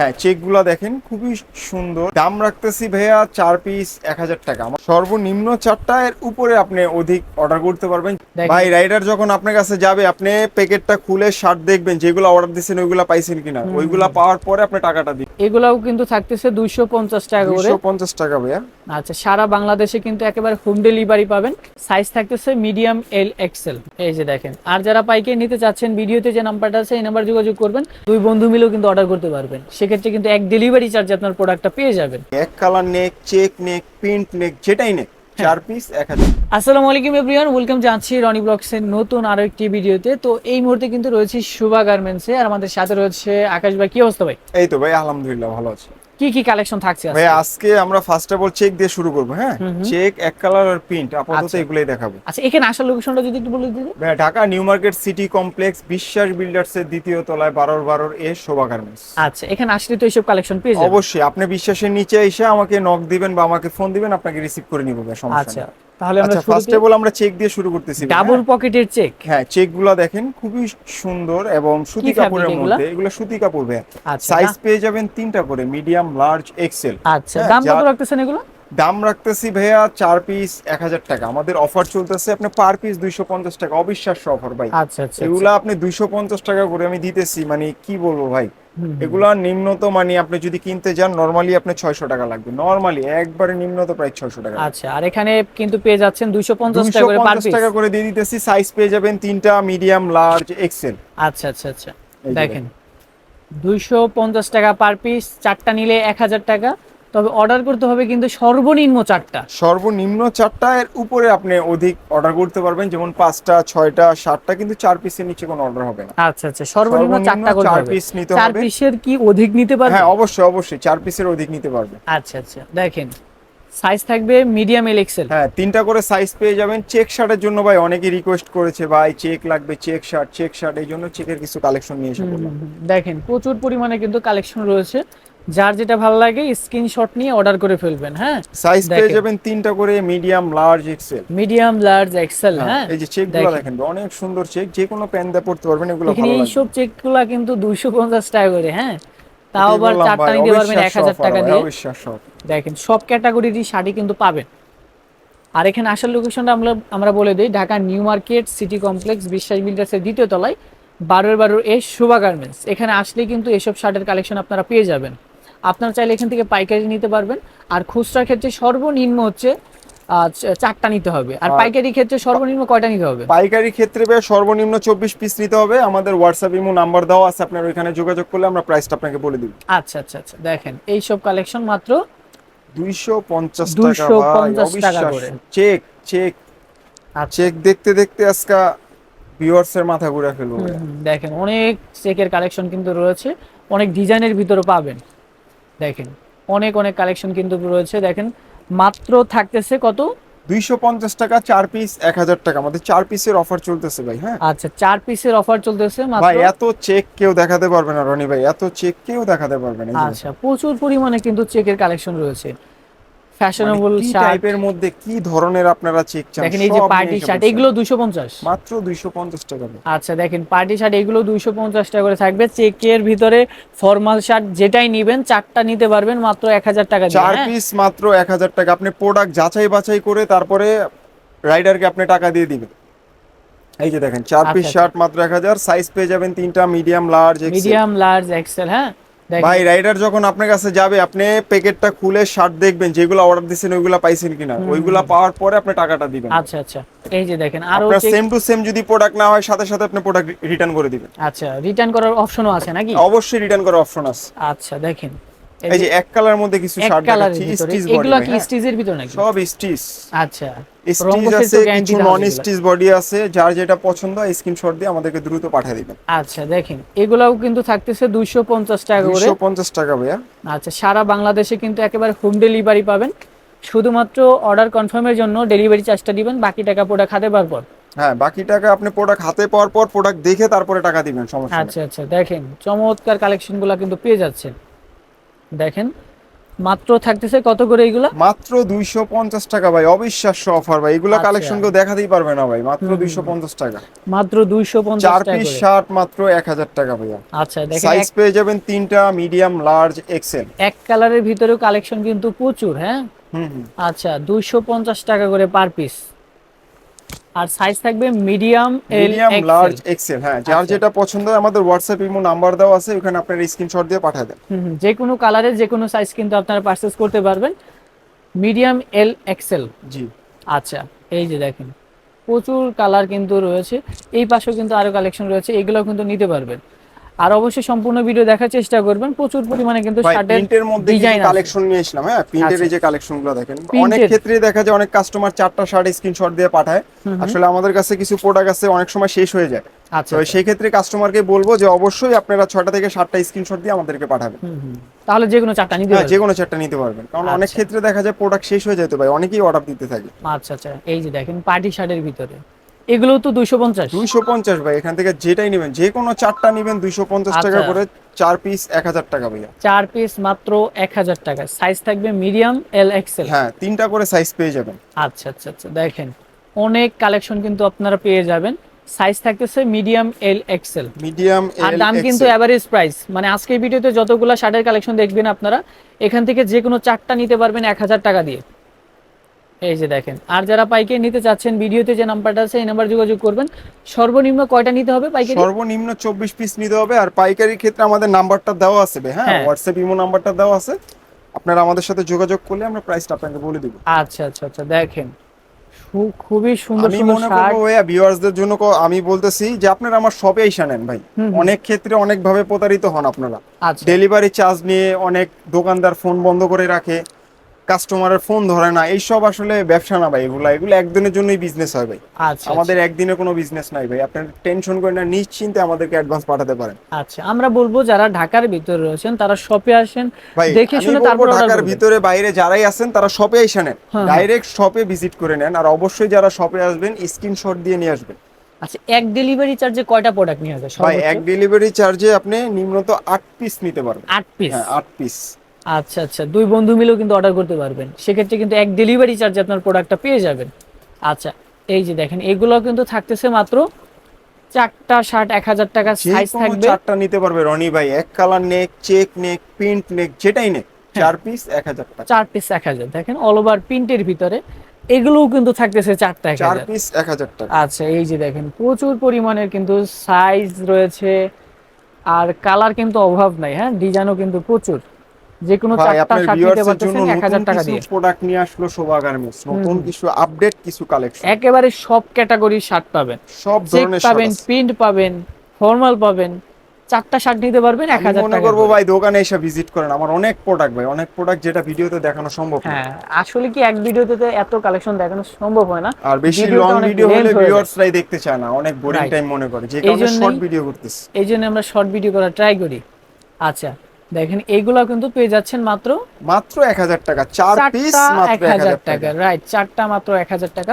হ্যাঁ চেকগুলো দেখেন খুবই সুন্দর। দাম রাখতেছি ভাইয়া চার পিস এক হাজার টাকা। আমার সর্বনিম্ন চারটা এর উপরে আপনি অধিক অর্ডার করতে পারবেন। ভাই রাইডার যখন আপনার কাছে যাবে আপনি প্যাকেটটা খুলে শার্ট দেখবেন যেগুলো অর্ডার দিচ্ছেন ওইগুলা পাইছেন কিনা। ওইগুলা পাওয়ার পরে আপনি টাকাটা দিন এগুলাও কিন্তু থাকতেছে দুইশো পঞ্চাশ টাকা করে। পঞ্চাশ টাকা ভাইয়া। আচ্ছা সারা বাংলাদেশে কিন্তু একেবারে হোম ডেলিভারি পাবেন। সাইজ থাকতেছে মিডিয়াম এল এক্সেল এই যে দেখেন। আর যারা পাইকে নিতে চাচ্ছেন ভিডিওতে যে নাম্বারটা আছে এই নাম্বার যোগাযোগ করবেন। দুই বন্ধু মিলেও কিন্তু অর্ডার করতে পারবেন। সেক্ষেত্রে কিন্তু এক ডেলিভারি চার্জ আপনার প্রোডাক্টটা পেয়ে যাবেন। এক colour neck check neck print neck যেটাই নেক হ্যাঁ। চার পিস এক হাজার। আসসালামু আলাইকুম এভরিওয়ান ওয়েলকাম জানাচ্ছি রনি ব্লগসের নতুন আরও একটি ভিডিওতে। তো এই মুহূর্তে কিন্তু রয়েছে শুভা গার্মেন্টসে আর আমাদের সাথে রয়েছে আকাশ ভাই কি অবস্থা ভাই? এই তো ভাই আলহামদুলিল্লাহ ভালো আছে। কি কি কালেকশন থাকছে আজকে? ভাই আজকে? আমরা ফার্স্ট অফ অল চেক দিয়ে শুরু করব হ্যাঁ? চেক এক কালার আর প্রিন্ট আপাতত এগুলাই দেখাবো। আচ্ছা এখানে আসার লোকেশনটা যদি একটু বলে দিই। ভাই, Dhaka New Market City Complex Biswas Builders এর দ্বিতীয় তলায় বারোর বারোর এ শোভা গার্মেন্টস আচ্ছা এখানে আসলে তো এইসব কালেকশন পেয়ে যাবেন। অবশ্যই আপনি বিশ্বাসের নিচে এসে আমাকে নক দিবেন বা আমাকে ফোন দিবেন আপনাকে রিসিভ করে নিব ভাই, সমস্যা আচ্ছা। তাহলে আমরা আচ্ছা ফার্স্ট অফ অল আমরা চেক দিয়ে শুরু করতেছি ডাবল হ্যাঁ? পকেটের চেক হ্যাঁ চেকগুলো দেখেন খুবই সুন্দর এবং সুতি কাপড়ের মধ্যে এগুলো সুতি কাপড় ভাই আচ্ছা সাইজ পেয়ে যাবেন তিনটা করে মিডিয়াম লার্জ এক্সেল আচ্ছা হ্যাঁ, দাম কত রাখতেছেন এগুলো? দাম রাখতেছি ভাইয়া চার পিস এক হাজার টাকা। আমাদের অফার চলতেছে আপনি পার পিস দুইশো পঞ্চাশ টাকা অবিশ্বাস্য অফার ভাই। আচ্ছা আচ্ছা এগুলা আপনি দুইশো পঞ্চাশ টাকা করে আমি দিতেছি মানে কি বলব ভাই। এগুলা নিম্নত মানে আপনি যদি কিনতে যান নরমালি আপনি ছয়শো টাকা লাগবে। নরমালি একবারে নিম্নত প্রায় ছয়শো টাকা আচ্ছা আর এখানে কিন্তু পেয়ে যাচ্ছেন দুইশো পঞ্চাশ টাকা করে পার পিস টাকা করে দিয়ে দিতেছি সাইজ পেয়ে যাবেন তিনটা মিডিয়াম লার্জ এক্সেল আচ্ছা আচ্ছা আচ্ছা। দেখেন দুইশো পঞ্চাশ টাকা পার পিস চারটা নিলে এক হাজার টাকা। তবে অর্ডার করতে হবে কিন্তু সর্বনিম্ন চারটা। সর্বনিম্ন চারটা এর উপরে আপনি অধিক অর্ডার করতে পারবেন যেমন পাঁচটা ছয়টা সাতটা কিন্তু চার পিসের নিচে কোনো অর্ডার হবে না। আচ্ছা আচ্ছা সর্বনিম্ন চারটা করতে চার পিস নিতে হবে। চার পিসের কি অধিক নিতে পারবে? হ্যাঁ অবশ্যই অবশ্যই চার পিসের অধিক নিতে পারবে। আচ্ছা আচ্ছা দেখেন সাইজ থাকবে মিডিয়াম এল এক্সেল হ্যাঁ তিনটা করে সাইজ পেয়ে যাবেন। চেক শার্টের জন্য ভাই অনেকে রিকোয়েস্ট করেছে ভাই চেক লাগবে চেক শার্ট চেক শার্ট এই জন্য চেকের কিছু কালেকশন নিয়ে এসে দেখেন প্রচুর পরিমাণে কিন্তু কালেকশন রয়েছে। যার যেটা ভালো লাগে স্ক্রিনশট নিয়ে অর্ডার করে ফেলবেন হ্যাঁ? সাইজ পেয়ে যাবেন তিনটা করে medium large XL medium large XL হ্যাঁ এই যে চেকগুলো দেখেন। অনেক সুন্দর চেক যে কোনো প্যান দিয়ে পড়তে পারবেন এগুলো ভালো লাগবে এইসব চেকগুলো কিন্তু দুইশো পঞ্চাশ টাকা করে হ্যাঁ? তাও আবার চারটা নিতে পারবেন এক অবিশ্বাস্য হাজার offer টাকা দিয়ে। দেখেন সব ক্যাটাগরিরই শাড়ি কিন্তু পাবেন। আর এখানে আসার লোকেশনটা আমরা আমরা বলে দিই Dhaka New Market City Complex Biswas বিল্ডার্সের দ্বিতীয় তলায় বারোর বারোর এ শুভা গার্মেন্টস এখানে আসলে কিন্তু এসব শার্টের কালেকশন আপনারা পেয়ে যাবেন। আপনারা চাইলে এখান থেকে পাইকারি নিতে পারবেন। আর খুচরার ক্ষেত্রে সর্বনিম্ন হচ্ছে চারটা নিতে হবে। আর আর- পাইকারি ক্ষেত্রে সর্বনিম্ন কয়টা নিতে হবে? পাইকারি ক্ষেত্রে সর্বনিম্ন চব্বিশ পিস নিতে হবে। আমাদের হোয়াটসঅ্যাপ ইমো নাম্বার দেওয়া আছে আপনার ওইখানে যোগাযোগ করলে আমরা প্রাইসটা আপনাকে বলে দিব। আচ্ছা আচ্ছা আচ্ছা। দেখেন এই সব কালেকশন মাত্র দুইশো পঞ্চাশ টাকা 250 টাকা করে। চেক চেক আচ্ছা। চেক দেখতে দেখতে আজকে ভিউয়ার্স এর মাথা ঘুরে ফেলব দেখেন অনেক চেকের কালেকশন কিন্তু রয়েছে। অনেক ডিজাইনের ভিতরে পাবেন। দেখেন অনেক অনেক কালেকশন কিন্তু রয়েছে দেখেন মাত্র থাকতেছে কত? দুইশো পঞ্চাশ টাকা চার পিস এক হাজার টাকা আমাদের চার পিসের অফার চলতেছে ভাই হ্যাঁ? আচ্ছা চার পিসের অফার চলতেছে মাত্র? ভাই এত চেক কেউ দেখাতে পারবে না রনি ভাই এত চেক কেউ দেখাতে পারবে না আচ্ছা প্রচুর পরিমাণে কিন্তু চেকের কালেকশন রয়েছে। ফ্যাশনেবল টাইপের মধ্যে কি ধরনের আপনারা চেক চান? দেখেন এই যে পার্টি শার্ট এগুলো দুশো পঞ্চাশ। মাত্র দুইশো পঞ্চাশ টাকা ভাই। আচ্ছা দেখেন পার্টি শার্ট এগুলো দুইশো পঞ্চাশ টাকা করে থাকবে। চেকের ভিতরে ফর্মাল শার্ট যেটাই নিবেন চারটা নিতে পারবেন মাত্র এক হাজার টাকা দিয়ে চার হ্যাঁ? পিস মাত্র এক হাজার টাকা। আপনি প্রোডাক্ট যাচাই বাছাই করে তারপরে রাইডারকে আপনি টাকা দিয়ে দিবেন। এই যে দেখেন চার পিস আচ্ছা, শার্ট মাত্র এক হাজার। সাইজ পেয়ে যাবেন তিনটা medium large medium large XL হ্যাঁ? ভাই রাইডার যখন আপনার কাছে যাবে আপনি প্যাকেটটা খুলে শার্ট দেখবেন যেগুলো অর্ডার দিয়েছেন ওইগুলা পাইছেন কিনা। ওইগুলা পাওয়ার পরে আপনি টাকাটা দিবেন। আচ্ছা আচ্ছা। এই যে দেখেন আর আপনার সেম টু সেম যদি প্রোডাক্ট না হয় সাথে সাথে আপনি প্রোডাক্ট রিটার্ন করে দিবেন। আচ্ছা রিটার্ন করার অপশনও আছে নাকি? অবশ্যই রিটার্ন করার অপশন আছে। আচ্ছা দেখেন। এই যে এক কালার মধ্যে কিছু শার্ট দেখাচ্ছি স্টিচ এগুলো কি স্টিচের ভিতর নাকি? সব স্টিচ। আচ্ছা স্টিচ আছে কিছু নন স্টিচ বডি আছে যার যেটা পছন্দ স্ক্রিনশট দিয়ে আমাদেরকে দ্রুত পাঠিয়ে দিবেন। আচ্ছা দেখেন এগুলাও কিন্তু থাকতেছে দুইশো পঞ্চাশ টাকা করে। দুশো পঞ্চাশ টাকা ভাইয়া। আচ্ছা সারা বাংলাদেশে কিন্তু একেবারে হোম ডেলিভারি পাবেন। শুধুমাত্র অর্ডার কনফার্মের জন্য ডেলিভারি চার্জটা দিবেন বাকি টাকা প্রোডাক্ট হাতে পাওয়ার পর। হ্যাঁ বাকি টাকা আপনি প্রোডাক্ট হাতে পাওয়ার পর প্রোডাক্ট দেখে তারপরে টাকা দিবেন সমস্যা আচ্ছা আচ্ছা দেখেন চমৎকার কালেকশনগুলো কিন্তু পেয়ে যাচ্ছেন। দেখেন মাত্র থাকতেছে কত করে এগুলা? মাত্র দুইশো পঞ্চাশ টাকা ভাই অবিশ্বাস্য অফার ভাই। এগুলো আচ্ছা। কালেকশন কেউ দেখাতেই পারবে না ভাই মাত্র দুইশো পঞ্চাশ টাকা। মাত্র দুইশো পঞ্চাশ চার টাকা পিস শার্ট মাত্র এক হাজার টাকা ভাইয়া। আচ্ছা দেখেন সাইজ পেয়ে যাবেন তিনটা মিডিয়াম লার্জ এক্সেল এক কালারের ভিতরেও কালেকশন কিন্তু প্রচুর হ্যাঁ? আচ্ছা দুইশো পঞ্চাশ টাকা করে পার পিস আর সাইজ থাকবে medium L medium large XL হ্যাঁ যার আচ্ছা। যেটা পছন্দ হয় আমাদের হোয়াটসঅ্যাপ ইমো নাম্বার দেওয়া আছে ওখানে আপনার স্ক্রিনশট দিয়ে পাঠিয়ে দেন। যে কোনো কালারে যে কোনো সাইজ কিন্তু আপনারা পারচেজ করতে পারবেন। মিডিয়াম এল এক্সেল জি। আচ্ছা এই যে দেখেন প্রচুর কালার কিন্তু রয়েছে। এই পাশেও কিন্তু আরও কালেকশন রয়েছে এগুলো কিন্তু নিতে পারবেন। আর অবশ্যই সম্পূর্ণ ভিডিও দেখার চেষ্টা করবেন। প্রচুর পরিমাণে কিন্তু শার্টের প্রিন্টের মধ্যে ডিজাইন কালেকশন নিয়ে আসলাম হ্যাঁ? প্রিন্টের এই আচ্ছা। যে কালেকশনগুলো দেখেন অনেক ক্ষেত্রে দেখা যায় অনেক কাস্টমার চারটা শার্ট স্ক্রিনশট দিয়ে পাঠায়। আসলে আমাদের কাছে কিছু প্রোডাক্ট আছে অনেক সময় শেষ হয়ে যায়। আচ্ছা তো সেই ক্ষেত্রে কাস্টমারকে বলব যে অবশ্যই আপনারা ছয়টা থেকে সাতটা স্ক্রিনশট দিয়ে আমাদেরকে পাঠাবেন। তাহলে যে কোনো চারটা নিতে হ্যাঁ পারবেন। যে কোনো চারটা নিতে পারবেন। কারণ অনেক আচ্ছা। ক্ষেত্রে দেখা যায় প্রোডাক্ট শেষ হয়ে যেতে ভাই অনেকেই অর্ডার দিতে থাকে। আচ্ছা আচ্ছা। এই যে দেখেন পার্টি শার্টের ভিতরে। এগুলো তো দুইশো পঞ্চাশ। দুইশো পঞ্চাশ ভাই এখান থেকে যেটাই নেবেন যে কোনো চারটা নেবেন দুইশো পঞ্চাশ টাকা আচ্ছা। করে চার পিস এক হাজার টাকা ভাইয়া। চার পিস মাত্র এক হাজার টাকা। সাইজ থাকবে মিডিয়াম এল এক্সেল হ্যাঁ তিনটা করে সাইজ পেয়ে যাবেন। আচ্ছা আচ্ছা আচ্ছা দেখেন অনেক কালেকশন কিন্তু আপনারা পেয়ে যাবেন। সাইজ থাকতেছে মিডিয়াম এল এক্সেল মিডিয়াম আর দাম কিন্তু অ্যাভারেজ প্রাইস মানে আজকের ভিডিওতে যতগুলো শার্টের কালেকশন দেখবেন আপনারা এখান থেকে যে কোনো চারটা নিতে পারবেন এক হাজার টাকা দিয়ে। এই যে দেখেন। আর যারা পাইকারি নিতে চাচ্ছেন ভিডিওতে যে নাম্বারটা আছে এই নাম্বার যোগাযোগ করবেন। সর্বনিম্ন কয়টা নিতে হবে পাইকারি? সর্বনিম্ন চব্বিশ পিস নিতে হবে আর পাইকারির ক্ষেত্রে আমাদের নাম্বারটা দেওয়া আছে হ্যাঁ? হ্যাঁ। হোয়াটসঅ্যাপ ইমো নাম্বারটা দেওয়া আছে। আপনারা আমাদের সাথে যোগাযোগ করলে আমরা প্রাইসটা আপনাকে বলে দিব। আচ্ছা আচ্ছা আচ্ছা দেখেন। খুবই সুন্দর আমি মনে করব ভাইয়া ভিউয়ার্সদের জন্য আমি বলতেছি যে আপনারা আমার শপে এসে নেন ভাই। অনেক ক্ষেত্রে অনেক ভাবে প্রতারিত হন আপনারা। আচ্ছা। ডেলিভারি চার্জ নিয়ে অনেক দোকানদার ফোন বন্ধ করে রাখে। কাস্টমারের ফোন ধরে না এইসব আসলে ব্যবসা না ভাই এগুলা এগুলো একদিনের জন্যই বিজনেস হয় ভাই। আচ্ছা আমাদের একদিনে কোনো বিজনেস নাই ভাই আপনার টেনশন করেন না নিশ্চিন্তে আমাদেরকে অ্যাডভান্স পাঠাতে পারেন। আচ্ছা আমরা বলব যারা ঢাকার ভিতরে রয়েছেন তারা শপে আসেন দেখে শুনে তারপর ঢাকার ভিতরে বাইরে যারাই আছেন তারা শপে এসে নেন ডাইরেক্ট শপে ভিজিট করে নেন আর অবশ্যই যারা শপে আসবেন স্ক্রিনশট দিয়ে নিয়ে আসবেন। আচ্ছা এক ডেলিভারি চার্জে কয়টা প্রোডাক্ট নিয়ে আসবে ভাই এক ডেলিভারি চার্জে আপনি নিম্নত আট পিস নিতে পারবেন। আট পিস হ্যাঁ আট পিস আচ্ছা আচ্ছা। দুই বন্ধু মিলেও কিন্তু অর্ডার করতে পারবেন। সেক্ষেত্রে কিন্তু এক ডেলিভারি চার্জে আপনার প্রোডাক্টটা পেয়ে যাবেন। আচ্ছা এই যে দেখেন এগুলো কিন্তু থাকতেছে মাত্র চারটা শার্ট এক হাজার টাকা সাইজ থাকবে। চারটা নিতে পারবে রনি ভাই। এক colour neck check neck print neck যেটাই নেক হ্যাঁ। চার পিস এক হাজার টাকা। চার পিস এক হাজার। দেখেন অল ওভার প্রিন্টের ভিতরে এগুলোও কিন্তু থাকতেছে চারটা এক চার পিস এক হাজার টাকা। আচ্ছা এই যে দেখেন প্রচুর পরিমাণের কিন্তু সাইজ রয়েছে। আর কালার কিন্তু অভাব নাই হ্যাঁ? ডিজাইনও কিন্তু প্রচুর। যে কোনো চারটা শার্ট নিতে পারতেছেন জন্য এক হাজার নতুন টাকা দিয়ে। প্রোডাক্ট নিয়ে আসলো শোভা গার্মেন্টস নতুন কিছু আপডেট কিছু কালেকশন একেবারে সব ক্যাটাগরির শার্ট পাবেন। সব ধরনের পাবেন প্রিন্ট পাবেন ফর্মাল পাবেন চারটা শার্ট নিতে পারবেন এক আমি হাজার মনে টাকা করব করে। ভাই দোকানে এসে ভিজিট করেন। আমার অনেক প্রোডাক্ট ভাই অনেক প্রোডাক্ট যেটা ভিডিওতে দেখানো সম্ভব না। হ্যাঁ আসলে কি এক ভিডিওতে তো এত কালেকশন দেখানো সম্ভব হয় না? আর বেশি লং ভিডিও হলে। ভিউয়ার্সরাই দেখতে চায় না অনেক বোরিং টাইম মনে করে। যে কারণে শর্ট ভিডিও করতেছি। এই জন্য আমরা শর্ট ভিডিও করা ট্রাই করি। আচ্ছা দেখেন এইগুলা কিন্তু পেয়ে যাচ্ছেন মাত্র মাত্র এক হাজার টাকা। চার পিস চারটা মাত্র এক হাজার টাকা। রাইট চারটা মাত্র এক হাজার টাকা।